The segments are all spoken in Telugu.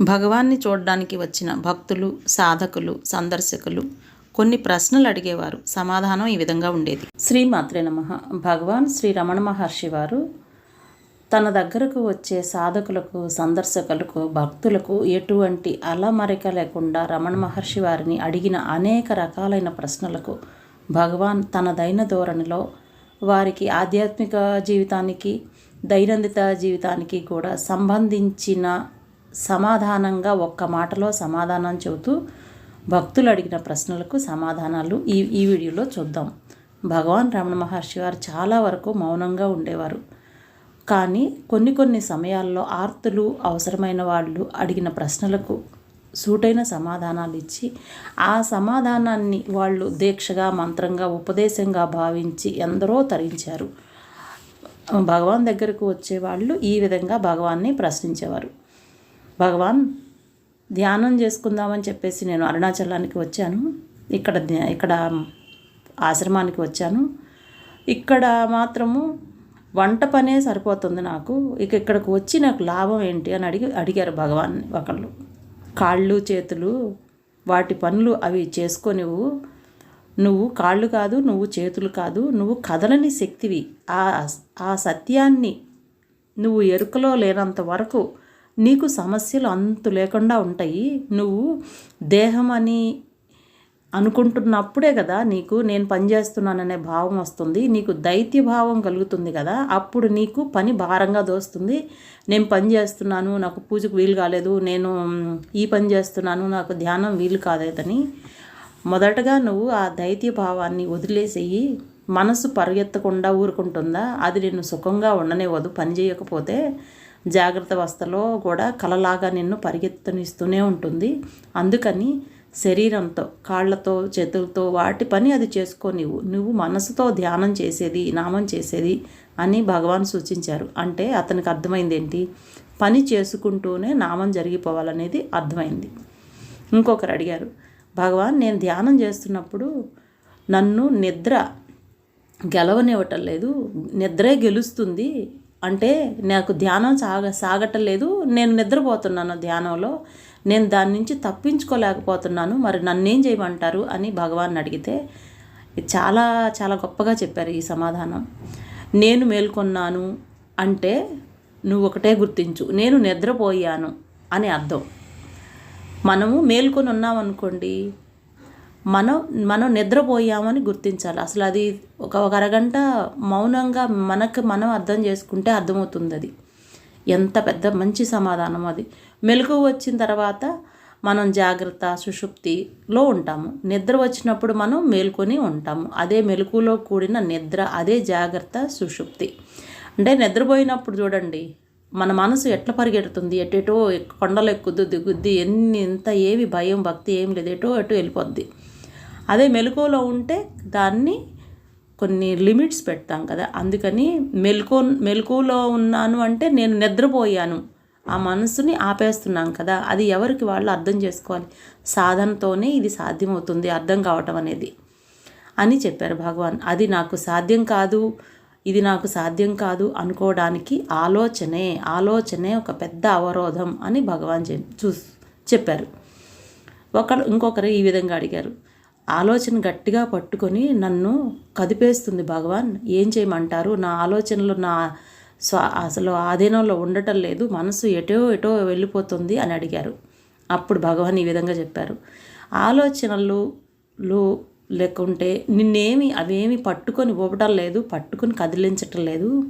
భగవాన్ని చూడడానికి వచ్చిన భక్తులు సాధకులు సందర్శకులు కొన్ని ప్రశ్నలు అడిగేవారు. సమాధానం ఈ విధంగా ఉండేది. శ్రీమాత్రే నమ. భగవాన్ శ్రీ రమణ మహర్షి వారు తన దగ్గరకు వచ్చే సాధకులకు సందర్శకులకు భక్తులకు ఎటువంటి అలమరిక లేకుండా రమణ మహర్షి వారిని అడిగిన అనేక రకాలైన ప్రశ్నలకు భగవాన్ తనదైన ధోరణిలో వారికి ఆధ్యాత్మిక జీవితానికి దైనందిత జీవితానికి కూడా సంబంధించిన సమాధానంగా ఒక్క మాటలో సమాధానం చెబుతూ భక్తులు అడిగిన ప్రశ్నలకు సమాధానాలు ఈ ఈ వీడియోలో చూద్దాం. భగవాన్ రమణ మహర్షి వారు చాలా వరకు మౌనంగా ఉండేవారు. కానీ కొన్ని కొన్ని సమయాల్లో ఆర్తులు అవసరమైన వాళ్ళు అడిగిన ప్రశ్నలకు సూటైన సమాధానాలు ఇచ్చి ఆ సమాధానాన్ని వాళ్ళు దీక్షగా మంత్రంగా ఉపదేశంగా భావించి ఎందరో తరించారు. భగవాన్ దగ్గరకు వచ్చేవాళ్ళు ఈ విధంగా భగవాన్ని ప్రశ్నించేవారు. భగవాన్ ధ్యానం చేసుకుందామని చెప్పేసి నేను అరుణాచలానికి వచ్చాను. ఇక్కడ ఇక్కడ ఆశ్రమానికి వచ్చాను. ఇక్కడ మాత్రము వంట పనే సరిపోతుంది నాకు. ఇక ఇక్కడికి వచ్చి నాకు లాభం ఏంటి అని అడిగి అడిగారు భగవాన్ ఒకళ్ళు. కాళ్ళు చేతులు వాటి పనులు అవి చేసుకొనివు. నువ్వు కాళ్ళు కాదు నువ్వు చేతులు కాదు నువ్వు కదలని శక్తివి. ఆ ఆ సత్యాన్ని నువ్వు ఎరుకలో లేనంత వరకు నీకు సమస్యలు అంతు లేకుండా ఉంటాయి. నువ్వు దేహం అని అనుకుంటున్నప్పుడే కదా నీకు నేను పనిచేస్తున్నాననే భావం వస్తుంది. నీకు దైత్య భావం కలుగుతుంది కదా అప్పుడు నీకు పని భారంగా దోస్తుంది. నేను పని చేస్తున్నాను నాకు పూజకు వీలు కాలేదు నేను ఈ పని చేస్తున్నాను నాకు ధ్యానం వీలు కాలేదని మొదటగా నువ్వు ఆ దైత్య భావాన్ని వదిలేసేయి. మనసు పరిగెత్తకుండా ఊరుకుంటుందా? అది నిన్ను సుఖంగా ఉండనివ్వదు పని చేయకపోతే. జాగ్రత్త అవస్థలో కూడా కలలాగా నిన్ను పరిగెత్తనిస్తూనే ఉంటుంది. అందుకని శరీరంతో కాళ్ళతో చేతులతో వాటి పని అది చేసుకో నువ్వు నువ్వు మనసుతో ధ్యానం చేసేది నామం చేసేది అని భగవాన్ సూచించారు. అంటే అతనికి అర్థమైంది ఏంటి పని చేసుకుంటూనే నామం జరిగిపోవాలనేది అర్థమైంది. ఇంకొకరు అడిగారు భగవాన్ నేను ధ్యానం చేస్తున్నప్పుడు నన్ను నిద్ర గెలవనివ్వటం లేదు. నిద్రే గెలుస్తుంది. అంటే నాకు ధ్యానం సాగ సాగటం లేదు నేను నిద్రపోతున్నాను ధ్యానంలో. నేను దాని నుంచి తప్పించుకోలేకపోతున్నాను. మరి నన్నేం చేయమంటారు అని భగవాన్ అడిగితే చాలా చాలా గొప్పగా చెప్పారు ఈ సమాధానం. నేను మేల్కొన్నాను అంటే నువ్వు ఒకటే గుర్తించు. నేను నిద్రపోయాను అని అర్థం. మనము మేల్కొని ఉన్నామనుకోండి మనం మనం నిద్రపోయామని గుర్తించాలి. అసలు అది ఒక ఒక అరగంట మౌనంగా మనకు మనం అర్థం చేసుకుంటే అర్థమవుతుంది అది ఎంత పెద్ద మంచి సమాధానం అది. మెలకు వచ్చిన తర్వాత మనం జాగ్రత్త సుషుప్తిలో ఉంటాము. నిద్ర వచ్చినప్పుడు మనం మేల్కొని ఉంటాము. అదే మెలకులో కూడిన నిద్ర అదే జాగ్రత్త సుషుప్తి. అంటే నిద్రపోయినప్పుడు చూడండి మన మనసు ఎట్లా పరిగెడుతుంది? ఎటెటో కొండలు ఎక్కుద్దు దిగుద్ది ఎన్ని ఎంత ఏవి భయం భక్తి ఏం లేదు. ఎటో ఎటో వెళ్ళిపోద్ది. అదే మెలకువలో ఉంటే దాన్ని కొన్ని లిమిట్స్ పెడతాం కదా. అందుకని మెలకు మెలకువలో ఉన్నాను అంటే నేను నిద్రపోయాను. ఆ మనసుని ఆపేస్తున్నాం కదా. అది ఎవరికి వాళ్ళు అర్థం చేసుకోవాలి. సాధనతోనే ఇది సాధ్యమవుతుంది అర్థం కావటం అనేది అని చెప్పారు భగవాన్. అది నాకు సాధ్యం కాదు ఇది నాకు సాధ్యం కాదు అనుకోవడానికి ఆలోచనే ఆలోచనే ఒక పెద్ద అవరోధం అని భగవాన్ చూ చెప్పారు. ఒకరు ఇంకొకరు ఈ విధంగా అడిగారు. ఆలోచన గట్టిగా పట్టుకొని నన్ను కదిపేస్తుంది భగవాన్. ఏం చేయమంటారు? నా ఆలోచనలు నా స్వ అసలు ఆధీనంలో ఉండటం లేదు. మనసు ఎటో ఎటో వెళ్ళిపోతుంది అని అడిగారు. అప్పుడు భగవాన్ ఈ విధంగా చెప్పారు. ఆలోచనలు లేకుంటే నిన్నేమి అవేమి పట్టుకొని ఊపటం లేదు పట్టుకొని కదిలించటం లేదు.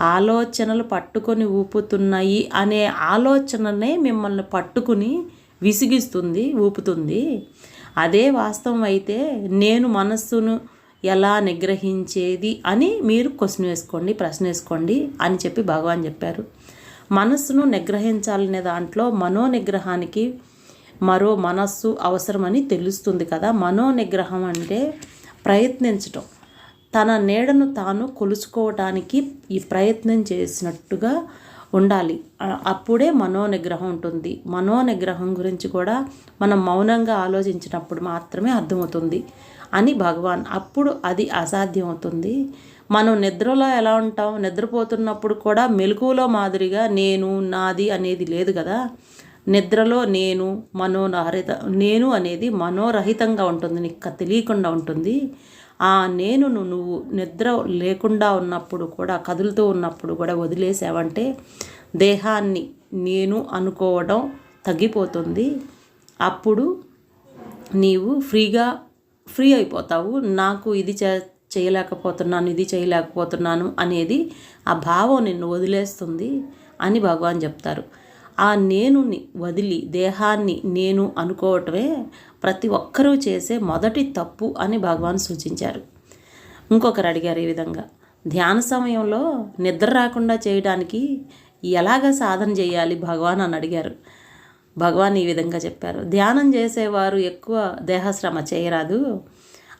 ఆలోచనలు పట్టుకొని ఊపుతున్నాయి అనే ఆలోచననే మిమ్మల్ని పట్టుకుని విసిగిస్తుంది ఊపుతుంది. అదే వాస్తవం అయితే నేను మనస్సును ఎలా నిగ్రహించేది అని మీరు క్వశ్చన్ వేసుకోండి ప్రశ్న వేసుకోండి అని చెప్పి భగవాన్ చెప్పారు. మనస్సును నిగ్రహించాలనే దాంట్లో మనో నిగ్రహానికి మరో మనస్సు అవసరమని తెలుస్తుంది కదా. మనో నిగ్రహం అంటే ప్రయత్నించటం. తన నీడను తాను కొలుచుకోవటానికి ఈ ప్రయత్నం చేసినట్టుగా ఉండాలి. అప్పుడే మనోనిగ్రహం ఉంటుంది. మనోనిగ్రహం గురించి కూడా మనం మౌనంగా ఆలోచించినప్పుడు మాత్రమే అర్థమవుతుంది అని భగవాన్. అప్పుడు అది అసాధ్యం అవుతుంది మనం నిద్రలో ఎలా ఉంటాం? నిద్రపోతున్నప్పుడు కూడా మెలకువలో మాదిరిగా నేను నాది అనేది లేదు కదా. నిద్రలో నేను మనోరహిత నేను అనేది మనోరహితంగా ఉంటుంది. నీకు తెలియకుండా ఉంటుంది. ఆ నేనును నువ్వు నిద్ర లేకుండా ఉన్నప్పుడు కూడా కదులుతూ ఉన్నప్పుడు కూడా వదిలేసావంటే దేహాన్ని నేను అనుకోవడం తగ్గిపోతుంది. అప్పుడు నీవు ఫ్రీగా ఫ్రీ అయిపోతావు. నాకు ఇది చే చేయలేకపోతున్నాను ఇది చేయలేకపోతున్నాను అనేది ఆ భావం నిన్ను వదిలేస్తుంది అని భగవాన్ చెప్తారు. ఆ నేనుని వదిలి దేహాన్ని నేను అనుకోవటమే ప్రతి ఒక్కరూ చేసే మొదటి తప్పు అని భగవాన్ సూచించారు. ఇంకొకరు అడిగారు ఈ విధంగా ధ్యాన సమయంలో నిద్ర రాకుండా చేయడానికి ఎలాగ సాధన చేయాలి? భగవాన్ అని అడిగారు. భగవాన్ ఈ విధంగా చెప్పారు ధ్యానం చేసేవారు ఎక్కువ దేహశ్రమ చేయరాదు.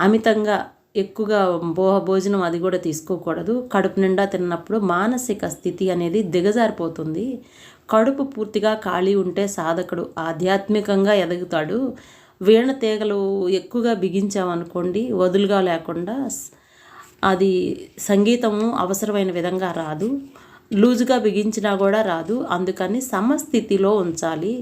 అమితంగా ఎక్కువగా భో భోజనం అది కూడా తీసుకోకూడదు. కడుపు నిండా తిన్నప్పుడు మానసిక స్థితి అనేది దిగజారిపోతుంది. కడుపు పూర్తిగా ఖాళీ ఉంటే సాధకుడు ఆధ్యాత్మికంగా ఎదుగుతాడు. వీణ తీగలు ఎక్కువగా బిగించామనుకోండి వదులుగా లేకుండా అది సంగీతము అవసరమైన విధంగా రాదు. లూజుగా బిగించినా కూడా రాదు. అందుకని సమస్థితిలో ఉంచాలి.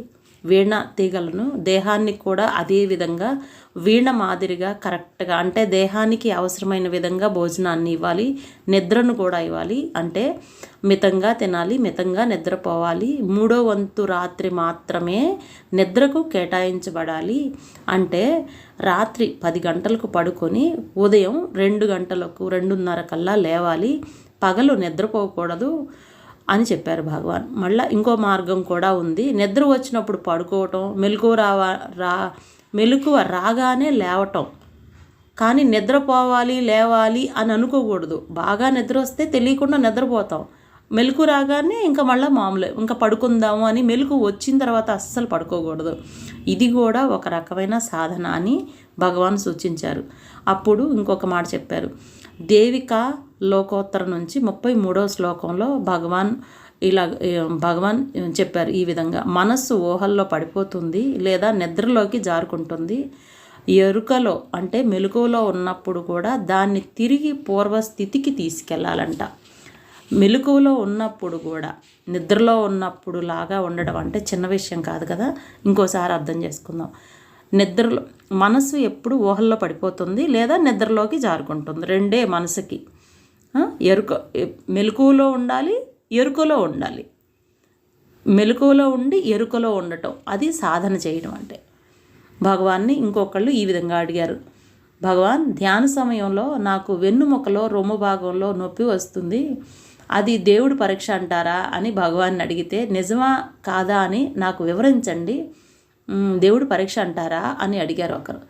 వీణ తీగలను దేహాన్ని కూడా అదే విధంగా వీణ మాదిరిగా కరెక్ట్గా అంటే దేహానికి అవసరమైన విధంగా భోజనాన్ని ఇవ్వాలి నిద్రను కూడా ఇవ్వాలి. అంటే మితంగా తినాలి మితంగా నిద్రపోవాలి. మూడో వంతు రాత్రి మాత్రమే నిద్రకు కేటాయించబడాలి. అంటే రాత్రి పది గంటలకు పడుకొని ఉదయం రెండు గంటలకు రెండున్నర కల్లా లేవాలి. పగలు నిద్రపోకూడదు. అని చెప్పారు భగవాన్. మళ్ళీ ఇంకో మార్గం కూడా ఉంది. నిద్ర వచ్చినప్పుడు పడుకోవటం మెలకువ రావా రా మెలకువ రాగానే లేవటం. కానీ నిద్రపోవాలి లేవాలి అని అనుకోకూడదు. బాగా నిద్ర వస్తే తెలియకుండా నిద్రపోతాం. మెలకు రాగానే ఇంకా మళ్ళీ మామూలే ఇంకా పడుకుందాము అని మెలకు వచ్చిన తర్వాత అస్సలు పడుకోకూడదు. ఇది కూడా ఒక రకమైన సాధన అని భగవాన్ సూచించారు. అప్పుడు ఇంకొక మాట చెప్పారు. దేవిక లోకోత్తర నుంచి ముప్పై మూడో శ్లోకంలో భగవాన్ ఇలా భగవాన్ చెప్పారు ఈ విధంగా మనస్సు ఊహల్లో పడిపోతుంది లేదా నిద్రలోకి జారుకుంటుంది. ఎరుకలో అంటే మెలకువలో ఉన్నప్పుడు కూడా దాన్ని తిరిగి పూర్వస్థితికి తీసుకెళ్ళాలంట. మెలకువలో ఉన్నప్పుడు కూడా నిద్రలో ఉన్నప్పుడు లాగా ఉండడం అంటే చిన్న విషయం కాదు కదా. ఇంకోసారి అర్థం చేసుకుందాం. నిద్రలో మనసు ఎప్పుడు ఊహల్లో పడిపోతుంది లేదా నిద్రలోకి జారుకుంటుంది రెండే మనసుకి. ఎరుక మెలకువలో ఉండాలి ఎరుకలో ఉండాలి. మెలకువలో ఉండి ఎరుకలో ఉండటం అది సాధన చేయడం అంటే. భగవాన్ని ఇంకొకళ్ళు ఈ విధంగా అడిగారు. భగవాన్ ధ్యాన సమయంలో నాకు వెన్నుముకలో రొమ్ము భాగంలో నొప్పి వస్తుంది అది దేవుడు పరీక్ష అంటారా అని భగవాన్ని అడిగితే నిజమా కాదా అని నాకు వివరించండి దేవుడు పరీక్ష అంటారా అని అడిగారు ఒకరు.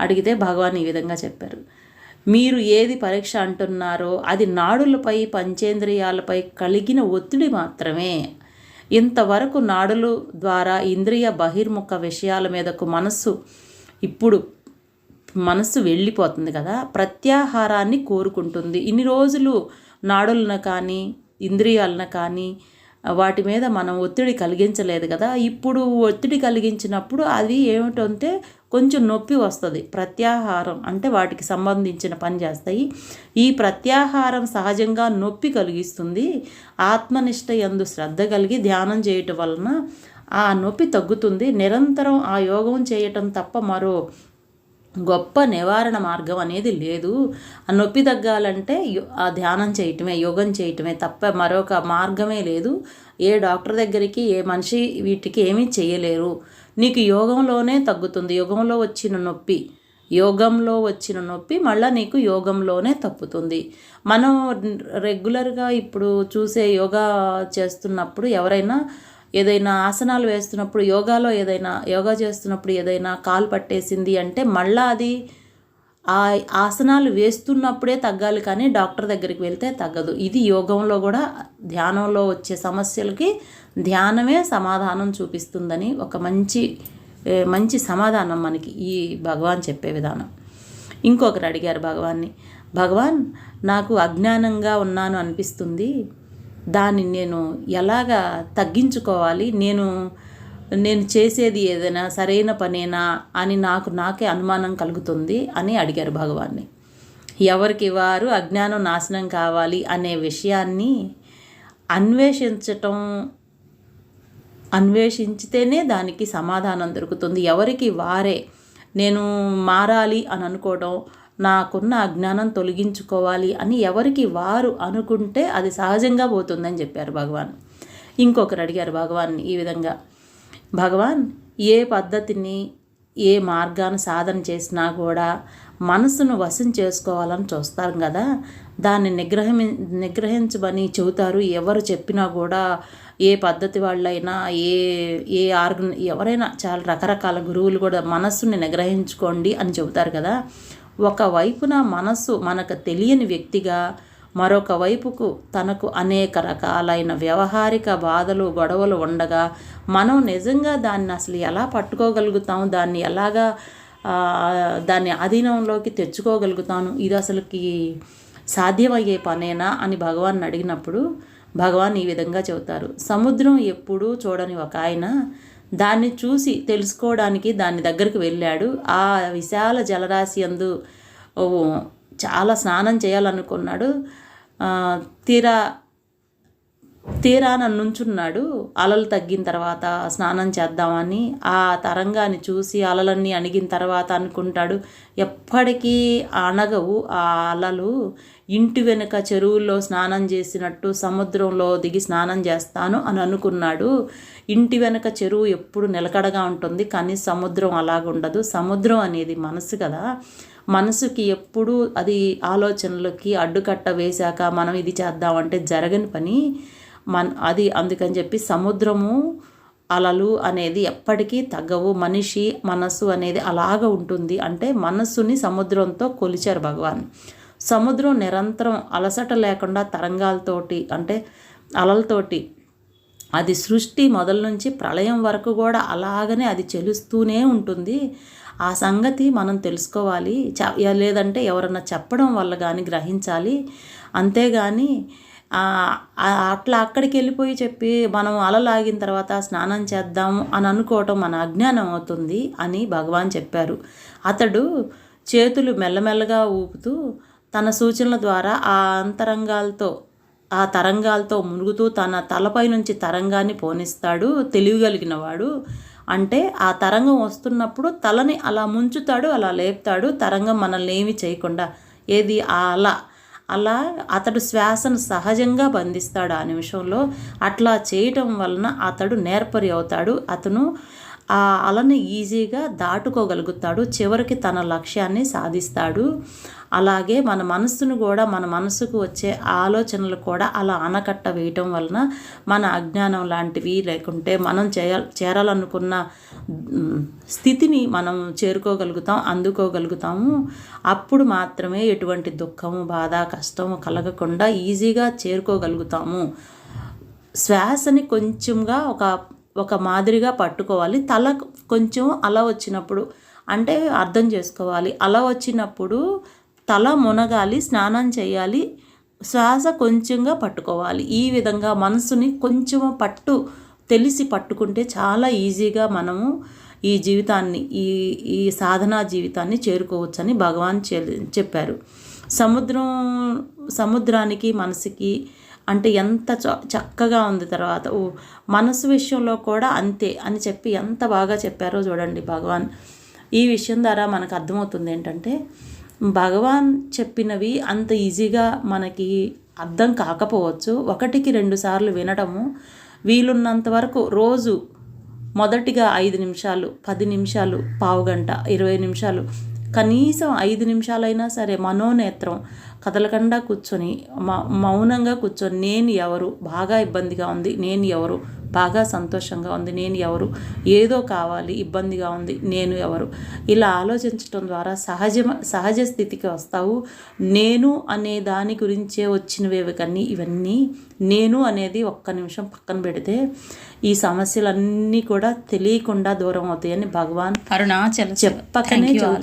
అడిగితే భగవాన్ ఈ విధంగా చెప్పారు. మీరు ఏది పరీక్ష అంటున్నారో అది నాడులపై పంచేంద్రియాలపై కలిగిన ఒత్తిడి మాత్రమే. ఇంతవరకు నాడులు ద్వారా ఇంద్రియ బహిర్ముఖ విషయాల మీదకు మనస్సు ఇప్పుడు మనస్సు వెళ్ళిపోతుంది కదా ప్రత్యాహారాన్ని కోరుకుంటుంది. ఇన్ని రోజులు నాడులను కానీ ఇంద్రియాలను కానీ వాటి మీద మనం ఒత్తిడి కలిగించలేదు కదా. ఇప్పుడు ఒత్తిడి కలిగించినప్పుడు అది ఏమిటంటే కొంచెం నొప్పి వస్తుంది. ప్రత్యాహారం అంటే వాటికి సంబంధించిన పని చేస్తాయి. ఈ ప్రత్యాహారం సహజంగా నొప్పి కలిగిస్తుంది. ఆత్మనిష్ట ఎందు శ్రద్ధ కలిగి ధ్యానం చేయటం వలన ఆ నొప్పి తగ్గుతుంది. నిరంతరం ఆ యోగం చేయటం తప్ప మరో గొప్ప నివారణ మార్గం అనేది లేదు. ఆ నొప్పి తగ్గాలంటే ఆ ధ్యానం చేయటమే యోగం చేయటమే తప్ప మరొక మార్గమే లేదు. ఏ డాక్టర్ దగ్గరికి ఏ మనిషి వీటికి ఏమీ చేయలేరు. నీకు యోగంలోనే తగ్గుతుంది. యోగంలో వచ్చిన నొప్పి యోగంలో వచ్చిన నొప్పి మళ్ళీ నీకు యోగంలోనే తప్పుతుంది. మనం రెగ్యులర్గా ఇప్పుడు చూసే యోగా చేస్తున్నప్పుడు ఎవరైనా ఏదైనా ఆసనాలు వేస్తున్నప్పుడు యోగాలో ఏదైనా యోగా చేస్తున్నప్పుడు ఏదైనా కాలు పట్టేసింది అంటే మళ్ళీ అది ఆ ఆసనాలు వేస్తున్నప్పుడే తగ్గాలి కానీ డాక్టర్ దగ్గరికి వెళ్తే తగ్గదు. ఇది యోగంలో కూడా ధ్యానంలో వచ్చే సమస్యలకి ధ్యానమే సమాధానం చూపిస్తుందని ఒక మంచి మంచి సమాధానం మనకి ఈ భగవాన్ చెప్పే విధానం. ఇంకొకరు అడిగారు భగవాన్ని భగవాన్ నాకు అజ్ఞానంగా ఉన్నాను అనిపిస్తుంది. దాన్ని నేను ఎలాగా తగ్గించుకోవాలి? నేను నేను చేసేది ఏదైనా సరైన పనేనా అని నాకు నాకే అనుమానం కలుగుతుంది అని అడిగారు భగవాన్ని. ఎవరికి వారు అజ్ఞానం నాశనం కావాలి అనే విషయాన్ని అన్వేషించటం అన్వేషించితేనే దానికి సమాధానం దొరుకుతుంది. ఎవరికి వారే నేను మారాలి అని అనుకోవడం నాకున్న అజ్ఞానం తొలగించుకోవాలి అని ఎవరికి వారు అనుకుంటే అది సహజంగా పోతుందని చెప్పారు భగవాన్. ఇంకొకరు అడిగారు భగవాన్ని ఈ విధంగా భగవాన్ ఏ పద్ధతిని ఏ మార్గాన్ని సాధన చేసినా కూడా మనసును వశం చేసుకోవాలని చూస్తారు కదా? దాన్ని నిగ్రహమి నిగ్రహించమని చెబుతారు. ఎవరు చెప్పినా కూడా ఏ పద్ధతి వాళ్ళైనా ఏ ఏ ఆర్గ ఎవరైనా చాలా రకరకాల గురువులు కూడా మనస్సుని నిగ్రహించుకోండి అని చెబుతారు కదా? ఒకవైపున మనస్సు మనకు తెలియని వ్యక్తిగా మరొక వైపుకు తనకు అనేక రకాలైన వ్యవహారిక బాధలు గొడవలు ఉండగా మనం నిజంగా దాన్ని అసలు ఎలా పట్టుకోగలుగుతాం? దాన్ని ఎలాగా దాన్ని అధీనంలోకి తెచ్చుకోగలుగుతాను? ఇది అసలుకి సాధ్యమయ్యే పనేనా అని భగవాన్ అడిగినప్పుడు భగవాన్ ఈ విధంగా చెబుతారు. సముద్రం ఎప్పుడూ చూడని ఒక ఆయన దాన్ని చూసి తెలుసుకోవడానికి దాని దగ్గరికి వెళ్ళాడు. ఆ విశాల జలరాశి అందు చాలా స్నానం చేయాలనుకున్నాడు. తీరా తీరాన నుంచున్నాడు అలలు తగ్గిన తర్వాత స్నానం చేద్దామని ఆ తరంగాన్ని చూసి అలలన్నీ అణిగిన తర్వాత అనుకుంటాడు. ఎప్పటికీ అనగవు ఆ అలలు. ఇంటి వెనుక చెరువుల్లో స్నానం చేసినట్టు సముద్రంలో దిగి స్నానం చేస్తాను అని అనుకున్నాడు. ఇంటి వెనుక చెరువు ఎప్పుడు నిలకడగా ఉంటుంది కానీ సముద్రం అలాగుండదు సముద్రం అనేది మనసు కదా. మనసుకి ఎప్పుడు అది ఆలోచనలకి అడ్డుకట్ట వేశాక మనం ఇది చేద్దామంటే జరగని పని. మన అది అందుకని చెప్పి సముద్రము అలలు అనేది ఎప్పటికీ తగ్గవు. మనిషి మనస్సు అనేది అలాగ ఉంటుంది అంటే మనస్సుని సముద్రంతో కొలిచారు భగవాన్. సముద్రం నిరంతరం అలసట లేకుండా తరంగాలతోటి అంటే అలలతోటి అది సృష్టి మొదల నుంచి ప్రళయం వరకు కూడా అలాగనే అది చెలుస్తూనే ఉంటుంది. ఆ సంగతి మనం తెలుసుకోవాలి. లేదంటే ఎవరన్నా చెప్పడం వల్ల కానీ గ్రహించాలి. అంతేగాని అట్లా అక్కడికి వెళ్ళిపోయి చెప్పి మనం అలలాగిన తర్వాత స్నానం చేద్దాం అని అనుకోవటం మన అజ్ఞానం అవుతుంది అని భగవాన్ చెప్పారు. అతడు చేతులు మెల్లమెల్లగా ఊపుతూ తన సూచనల ద్వారా ఆ అంతరంగాలతో ఆ తరంగాలతో మునుగుతూ తన తలపై నుంచి తరంగాన్ని పోనిస్తాడు తెలియగలిగిన వాడు అంటే ఆ తరంగం వస్తున్నప్పుడు తలని అలా ముంచుతాడు అలా లేపుతాడు. తరంగం మనల్ని ఏమి చేయకుండా ఏది ఆ అలా అలా అతడు శ్వాసను సహజంగా బంధిస్తాడు ఆ నిమిషంలో. అట్లా చేయటం వలన అతడు నేర్పరి అవుతాడు. అతను ఆ అలని ఈజీగా దాటుకోగలుగుతాడు. చివరికి తన లక్ష్యాన్ని సాధిస్తాడు. అలాగే మన మనస్సును కూడా మన మనసుకు వచ్చే ఆలోచనలు కూడా అలా ఆనకట్ట వేయటం వలన మన అజ్ఞానం లాంటివి లేకుంటే మనం చేయ చేరాలనుకున్న స్థితిని మనం చేరుకోగలుగుతాం అందుకోగలుగుతాము. అప్పుడు మాత్రమే ఎటువంటి దుఃఖము బాధ కష్టము కలగకుండా ఈజీగా చేరుకోగలుగుతాము. శ్వాసని కొంచెంగా ఒక ఒక మాదిరిగా పట్టుకోవాలి. తల కొంచెం అలా వచ్చినప్పుడు అంటే అర్థం చేసుకోవాలి. అలా వచ్చినప్పుడు తల మునగాలి స్నానం చేయాలి. శ్వాస కొంచెంగా పట్టుకోవాలి. ఈ విధంగా మనసుని కొంచెం పట్టు తెలిసి పట్టుకుంటే చాలా ఈజీగా మనము ఈ జీవితాన్ని ఈ ఈ సాధనా జీవితాన్ని చేరుకోవచ్చని భగవాన్ చెప్పారు. సముద్రం సముద్రానికి మనసుకి అంటే ఎంత చక్కగా ఉంది తర్వాత. ఓ మనసు విషయంలో కూడా అంతే అని చెప్పి ఎంత బాగా చెప్పారో చూడండి భగవాన్. ఈ విషయం ద్వారా మనకు అర్థమవుతుంది ఏంటంటే భగవాన్ చెప్పినవి అంత ఈజీగా మనకి అర్థం కాకపోవచ్చు. ఒకటికి రెండు సార్లు వినడము వీలున్నంత వరకు రోజు మొదటిగా ఐదు నిమిషాలు పది నిమిషాలు పావుగంట ఇరవై నిమిషాలు కనీసం ఐదు నిమిషాలైనా సరే మనోనేత్రం కదలకుండా కూర్చొని మౌనంగా కూర్చొని నేను ఎవరు? బాగా ఇబ్బందిగా ఉంది నేను ఎవరు? బాగా సంతోషంగా ఉంది నేను ఎవరు? ఏదో కావాలి ఇబ్బందిగా ఉంది నేను ఎవరు? ఇలా ఆలోచించటం ద్వారా సహజ సహజ స్థితికి వస్తావు. నేను అనే దాని గురించే వచ్చినవేవి కానీ ఇవన్నీ నేను అనేది ఒక్క నిమిషం పక్కన పెడితే ఈ సమస్యలన్నీ కూడా తెలియకుండా దూరం అవుతాయని భగవాన్ అరుణాచల్ చెప్పకనే